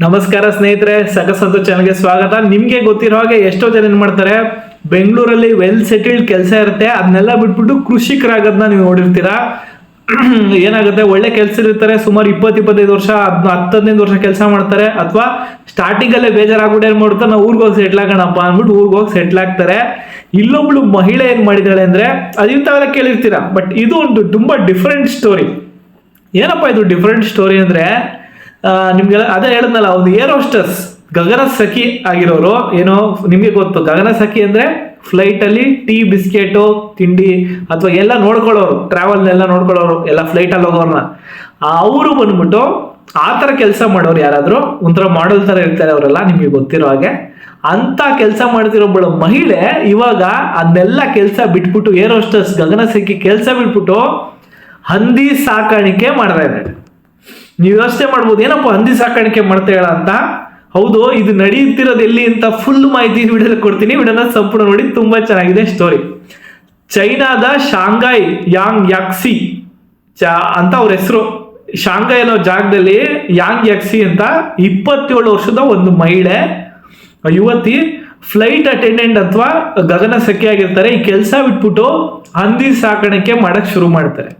ನಮಸ್ಕಾರ ಸ್ನೇಹಿತರೆ ಸಕಸಂತು ಚಾನಲ್ಗೆ ಸ್ವಾಗತ. ನಿಮ್ಗೆ ಗೊತ್ತಿರೋ ಹಾಗೆ ಎಷ್ಟೋ ಜನ ಏನ್ ಮಾಡ್ತಾರೆ, ಬೆಂಗಳೂರಲ್ಲಿ ವೆಲ್ ಸೆಟಲ್ಡ್ ಕೆಲಸ ಇರುತ್ತೆ ಅದನ್ನೆಲ್ಲ ಬಿಟ್ಬಿಟ್ಟು ಕೃಷಿಕರಾಗೋದನ್ನ ನೀವು ನೋಡಿರ್ತೀರಾ. ಏನಾಗುತ್ತೆ, ಒಳ್ಳೆ ಕೆಲಸ ಇರ್ತಾರೆ, ಸುಮಾರು ಇಪ್ಪತ್ತು, ಇಪ್ಪತ್ತೈದು ವರ್ಷ ಹದ್- ಹತ್ತು ಹದಿನೈದು ವರ್ಷ ಕೆಲಸ ಮಾಡ್ತಾರೆ, ಅಥವಾ ಸ್ಟಾರ್ಟಿಂಗ್ ಅಲ್ಲೇ ಬೇಜಾರಾಗ್ಬಿಟ್ಟು ಏನ್ ಮಾಡ್ತಾರೆ ನಾವು ಊರಿಗೆ ಹೋಗಿ ಸೆಟ್ಲ್ ಆಗೋಣಪ್ಪ ಅಂದ್ಬಿಟ್ಟು ಊರಿಗೆ ಹೋಗಿ ಸೆಟ್ಲ್ ಆಗ್ತಾರೆ. ಇಲ್ಲೊಬ್ಳು ಮಹಿಳೆ ಏನ್ ಮಾಡಿದಾಳೆ ಅಂದ್ರೆ, ಅದು ಕೇಳಿರ್ತೀರಾ ಬಟ್ ಇದು ಒಂದು ತುಂಬಾ ಡಿಫ್ರೆಂಟ್ ಸ್ಟೋರಿ ಏನಪ್ಪ ಇದು ಡಿಫ್ರೆಂಟ್ ಸ್ಟೋರಿ ಅಂದ್ರೆ ನಿಮ್ಗೆಲ್ಲ ಅದೇ ಹೇಳಿದ್ನಲ್ಲ, ಒಂದು ಏರ್ ಹೋಸ್ಟರ್ಸ್ ಗಗನ ಸಖಿ ಆಗಿರೋರು, ಏನೋ ನಿಮಗೆ ಗೊತ್ತು, ಗಗನ ಸಖಿ ಅಂದ್ರೆ ಫ್ಲೈಟ್ ಅಲ್ಲಿ ಟೀ, ಬಿಸ್ಕೆಟು, ತಿಂಡಿ ಅಥವಾ ಎಲ್ಲ ನೋಡ್ಕೊಳ್ಳೋರು ಟ್ರಾವೆಲ್ ಎಲ್ಲ ನೋಡ್ಕೊಳ್ಳೋರು, ಎಲ್ಲ ಫ್ಲೈಟ್ ಅಲ್ಲಿ ಹೋಗೋರ್ನ. ಅವರು ಬಂದ್ಬಿಟ್ಟು ಆ ಥರ ಕೆಲಸ ಮಾಡೋರು ಯಾರಾದರೂ, ಒಂಥರ ಮಾಡಲ್ ಥರ ಇರ್ತಾರೆ ಅವರೆಲ್ಲ, ನಿಮಗೆ ಗೊತ್ತಿರೋ ಹಾಗೆ. ಅಂತ ಕೆಲಸ ಮಾಡ್ತಿರೋಬ್ಬಳು ಮಹಿಳೆ, ಇವಾಗ ಅದನ್ನೆಲ್ಲ ಕೆಲಸ ಬಿಟ್ಬಿಟ್ಟು, ಏರ್ ಹೋಸ್ಟರ್ಸ್ ಗಗನ ಸಖಿ ಕೆಲಸ ಬಿಟ್ಬಿಟ್ಟು, ಹಂದಿ ಸಾಕಾಣಿಕೆ ಮಾಡ್ತಾ ಇದ್ದಾರೆ ನೀವು ಯೋಚನೆ ಮಾಡ್ಬೋದು. ಏನಪ್ಪ ಹಂದಿ ಸಾಕಾಣಿಕೆ ಮಾಡ್ತೇಳ ಅಂತ? ಹೌದು, ಇದು ನಡೆಯುತ್ತಿರೋದು ಎಲ್ಲಿ ಅಂತ ಫುಲ್ ಮಾಹಿತಿ ವಿಡಿಯೋದಲ್ಲಿ ಕೊಡ್ತೀನಿ. ವಿಡಿಯೋನ ಸಂಪೂರ್ಣ ನೋಡಿ, ತುಂಬಾ ಚೆನ್ನಾಗಿದೆ ಸ್ಟೋರಿ ಚೈನಾದ ಶಾಂಘಾಯ್ ಯಾಂಗ್ ಯಾಕ್ಸಿ ಚಾ ಅಂತ ಅವ್ರ ಹೆಸರು. ಶಾಂಘೈ ಅನ್ನೋ ಜಾಗದಲ್ಲಿ ಯಾಂಗ್ ಯಾಕ್ಸಿ ಅಂತ ಇಪ್ಪತ್ತೇಳು ವರ್ಷದ ಒಂದು ಮಹಿಳೆ ಯುವತಿ ಫ್ಲೈಟ್ ಅಟೆಂಡೆಂಟ್ ಅಥವಾ ಗಗನ ಸಖಿಯಾಗಿರ್ತಾರೆ ಈ ಕೆಲಸ ಬಿಟ್ಬಿಟ್ಟು ಹಂದಿ ಸಾಕಾಣಿಕೆ ಮಾಡಕ್ ಶುರು ಮಾಡ್ತಾರೆ.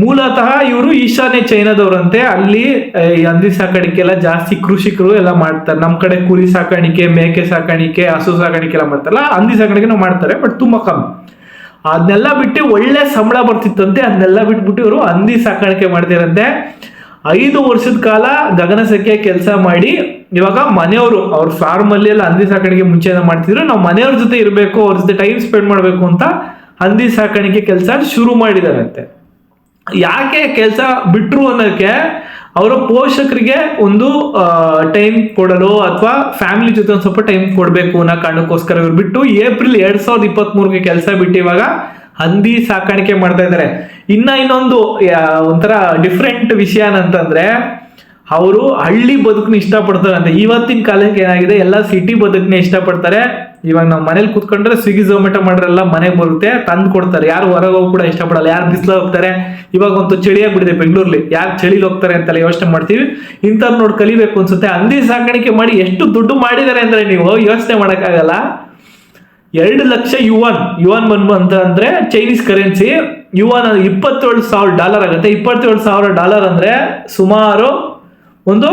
ಮೂಲತಃ ಇವರು ಈಶಾನ್ಯ ಚೈನಾದವರಂತೆ. ಅಲ್ಲಿ ಹಂದಿ ಸಾಕಾಣಿಕೆ ಎಲ್ಲ ಜಾಸ್ತಿ ಕೃಷಿಕರು ಎಲ್ಲ ಮಾಡ್ತಾರೆ. ನಮ್ಮ ಕಡೆ ಕುರಿ ಸಾಕಾಣಿಕೆ, ಮೇಕೆ ಸಾಕಾಣಿಕೆ, ಹಸು ಸಾಕಾಣಿಕೆ ಎಲ್ಲ ಮಾಡ್ತಾರಲ್ಲ, ಹಂದಿ ಸಾಕಾಣಿಕೆ ಮಾಡ್ತಾರೆ ಬಟ್ ತುಂಬಾ ಕಮ್ಮಿ. ಅದನ್ನೆಲ್ಲ ಬಿಟ್ಟು ಒಳ್ಳೆ ಸಂಬಳ ಬರ್ತಿತ್ತಂತೆ. ಅದನ್ನೆಲ್ಲ ಬಿಟ್ಬಿಟ್ಟು ಇವರು ಹಂದಿ ಸಾಕಾಣಿಕೆ ಮಾಡ್ತಿರಂತೆ. ಐದು ವರ್ಷದ ಕಾಲ ಗಗನ ಸಖ್ಯ ಕೆಲಸ ಮಾಡಿ, ಇವಾಗ ಮನೆಯವರು, ಅವ್ರ ಫಾರ್ಮ್ ಅಲ್ಲಿ ಎಲ್ಲ ಹಂದಿ ಸಾಕಾಣಿಕೆ ಮುಂಚೆ ಮಾಡ್ತಿದ್ರು. ನಾವು ಮನೆಯವ್ರ ಜೊತೆ ಇರಬೇಕು, ಅವ್ರ ಜೊತೆ ಟೈಮ್ ಸ್ಪೆಂಡ್ ಮಾಡಬೇಕು ಅಂತ ಹಂದಿ ಸಾಕಾಣಿಕೆ ಕೆಲಸ ಶುರು ಮಾಡಿದಾರಂತೆ. ಯಾಕೆ ಕೆಲಸ ಬಿಟ್ರು ಅನ್ನೋಕ್ಕೆ ಅವರ ಪೋಷಕರಿಗೆ ಒಂದು ಟೈಮ್ ಕೊಡಲು ಅಥವಾ ಫ್ಯಾಮಿಲಿ ಜೊತೆ ಒಂದು ಸ್ವಲ್ಪ ಟೈಮ್ ಕೊಡಬೇಕು ಅನ್ನೋ ಕಾರಣಕ್ಕೋಸ್ಕರ ಇವ್ರು ಬಿಟ್ಟು ಏಪ್ರಿಲ್ ಎರಡು ಸಾವಿರದ ಇಪ್ಪತ್ತ್ ಮೂರಕ್ಕೆ ಕೆಲಸ ಬಿಟ್ಟು ಇವಾಗ ಹಂದಿ ಸಾಕಾಣಿಕೆ ಮಾಡ್ತಾ ಇದ್ದಾರೆ. ಇನ್ನ ಇನ್ನೊಂದು ಒಂಥರ ಡಿಫ್ರೆಂಟ್ ವಿಷಯ ಅಂತಂದ್ರೆ ಅವರು ಹಳ್ಳಿ ಬದುಕನ್ನ ಇಷ್ಟಪಡ್ತಾರೆ ಅಂತ ಇವತ್ತಿನ ಕಾಲಕ್ಕೆ ಏನಾಗಿದೆ? ಎಲ್ಲ ಸಿಟಿ ಬದುಕನ್ನ ಇಷ್ಟಪಡ್ತಾರೆ. ಇವಾಗ ನಾವು ಮನೇಲಿ ಕುತ್ಕೊಂಡ್ರೆ ಸ್ವಿಗ್ಗಿ ಝೊಮ್ಯಾಟೊ ಮಾಡ್ರೆಲ್ಲ, ಮನೆಗೆ ಬರುತ್ತೆ, ತಂದು ಕೊಡ್ತಾರೆ. ಯಾರು ಹೊರಗೆ ಹೋಗಿ ಕೂಡ ಇಷ್ಟಪಡಲ್ಲ. ಯಾರು ಬಿಸಿಲು ಹೋಗ್ತಾರೆ? ಇವಾಗ ಒಂದು ಚಳಿ ಬಿಡಿದೆ ಬೆಂಗಳೂರಲ್ಲಿ ಯಾರು ಚಳಿಲಿ ಹೋಗ್ತಾರೆ ಅಂತೆಲ್ಲ ಯೋಚನೆ ಮಾಡ್ತೀವಿ. ಇಂಥವ್ರು ನೋಡಿ ಕಲಿಬೇಕು ಅನ್ಸುತ್ತೆ. ಹಂದಿ ಸಾಕಾಣಿಕೆ ಮಾಡಿ ಎಷ್ಟು ದುಡ್ಡು ಮಾಡಿದ್ದಾರೆ ಅಂದ್ರೆ ನೀವು ಯೋಚನೆ ಮಾಡೋಕ್ಕಾಗಲ್ಲ. ಎರಡು ಲಕ್ಷ ಯುವನ್ ಯುವನ್ ಬಂದು ಅಂತ ಅಂದ್ರೆ ಚೈನೀಸ್ ಕರೆನ್ಸಿ. ಯುವನ್ ಇಪ್ಪತ್ತೇಳು ಸಾವಿರ ಡಾಲರ್ ಆಗುತ್ತೆ. ಇಪ್ಪತ್ತೇಳು ಸಾವಿರ ಡಾಲರ್ ಅಂದ್ರೆ ಸುಮಾರು ಒಂದು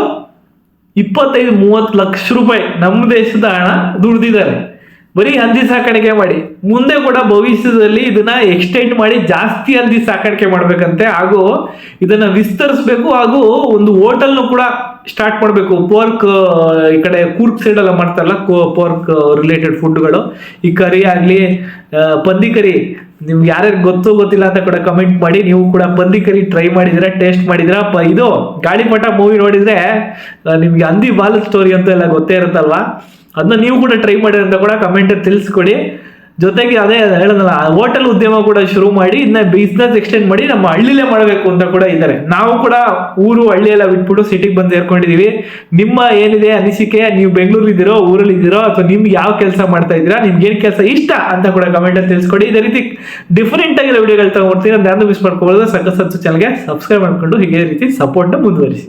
ಇಪ್ಪತ್ತೈದು, ಮೂವತ್ತು ಲಕ್ಷ ರೂಪಾಯಿ ನಮ್ಮ ದೇಶದ ಹಣ ದುಡ್ದಿದ್ದಾರೆ. ಬರೀ ಹಂದಿ ಸಾಕಾಣಿಕೆ ಮಾಡಿ. ಮುಂದೆ ಕೂಡ ಭವಿಷ್ಯದಲ್ಲಿ ಇದನ್ನ ಎಕ್ಸ್ಟೆಂಡ್ ಮಾಡಿ ಜಾಸ್ತಿ ಹಂದಿ ಸಾಕಾಣಿಕೆ ಮಾಡ್ಬೇಕಂತೆ. ಹಾಗೂ ಇದನ್ನ ವಿಸ್ತರಿಸಬೇಕು. ಹಾಗೂ ಒಂದು ಹೋಟೆಲ್ನು ಕೂಡ ಸ್ಟಾರ್ಟ್ ಮಾಡಬೇಕು. ಪೋರ್ಕ್ ಈ ಕಡೆ ಕೂರ್ಕ್ ಸೈಡ್ ಎಲ್ಲ ಮಾಡ್ತಾರಲ್ಲ ಪೋರ್ಕ್ ರಿಲೇಟೆಡ್ ಫುಡ್ಗಳು ಈ ಕರಿ ಆಗಲಿ ಪಂದಿ ಕರಿ, ನಿಮ್ಗೆ ಯಾರ್ಯಾರು ಗೊತ್ತು ಗೊತ್ತಿಲ್ಲ ಅಂತ ಕೂಡ ಕಮೆಂಟ್ ಮಾಡಿ. ನೀವು ಕೂಡ ಪಂದಿ ಕರಿ ಟ್ರೈ ಮಾಡಿದಿರಾ ಟೇಸ್ಟ್ ಮಾಡಿದಿರಾ ಇದು ಗಾಳಿಪಟ ಮೂವಿ ನೋಡಿದ್ರೆ ನಿಮ್ಗೆ ಹಂದಿ ಬಾಲ್ ಸ್ಟೋರಿ ಅಂತ ಎಲ್ಲ ಗೊತ್ತೇ ಇರುತ್ತಲ್ವಾ? ಅದನ್ನ ನೀವು ಕೂಡ ಟ್ರೈ ಮಾಡಿ ಅಂತ ಕೂಡ ಕಮೆಂಟ್ ತಿಳಿಸ್ಕೊಡಿ. ಜೊತೆಗೆ ಅದೇ ಹೇಳೋದಲ್ಲ ಹೋಟೆಲ್ ಉದ್ಯಮ ಕೂಡ ಶುರು ಮಾಡಿ ಇದನ್ನ ಬಿಸ್ನೆಸ್ ಎಕ್ಸ್ಟೆಂಡ್ ಮಾಡಿ ನಮ್ಮ ಹಳ್ಳಿಲೇ ಮಾಡಬೇಕು ಅಂತ ಕೂಡ ಇದ್ದಾರೆ. ನಾವು ಕೂಡ ಊರು, ಹಳ್ಳಿ ಎಲ್ಲ ಬಿಟ್ಬಿಟ್ಟು ಸಿಟಿಗೆ ಬಂದು ಸೇರ್ಕೊಂಡಿದೀವಿ. ನಿಮ್ಮ ಏನಿದೆ ಅನಿಸಿಕೆ, ನೀವು ಬೆಂಗಳೂರು ಇದ್ದೀರೋ ಊರಲ್ಲಿ ಇದ್ದೀರೋ ಅಥವಾ ನಿಮ್ಗೆ ಯಾವ ಕೆಲಸ ಮಾಡ್ತಾ ಇದ್ದೀರಾ, ನಿಮ್ಗೆ ಏನು ಕೆಲಸ ಇಷ್ಟ ಅಂತ ಕೂಡ ಕಮೆಂಟಲ್ಲಿ ತಿಳಿಸ್ಕೊಡಿ. ಇದೇ ರೀತಿ ಡಿಫರೆಂಟ್ ಆಗಿರೋ ವಿಡಿಯೋಗಳು ತಗೊಂಡ್ತೀನಿ ನಾನು ಮಿಸ್ ಮಾಡ್ಕೋಬೋದು ಸಕ್ಕಸ್ ಚಾನಲ್ಗೆ ಸಬ್ಸ್ಕ್ರೈಬ್ ಮಾಡ್ಕೊಂಡು ಹೀಗೆ ರೀತಿ ಸಪೋರ್ಟ್ನ ಮುಂದುವರಿಸಿ.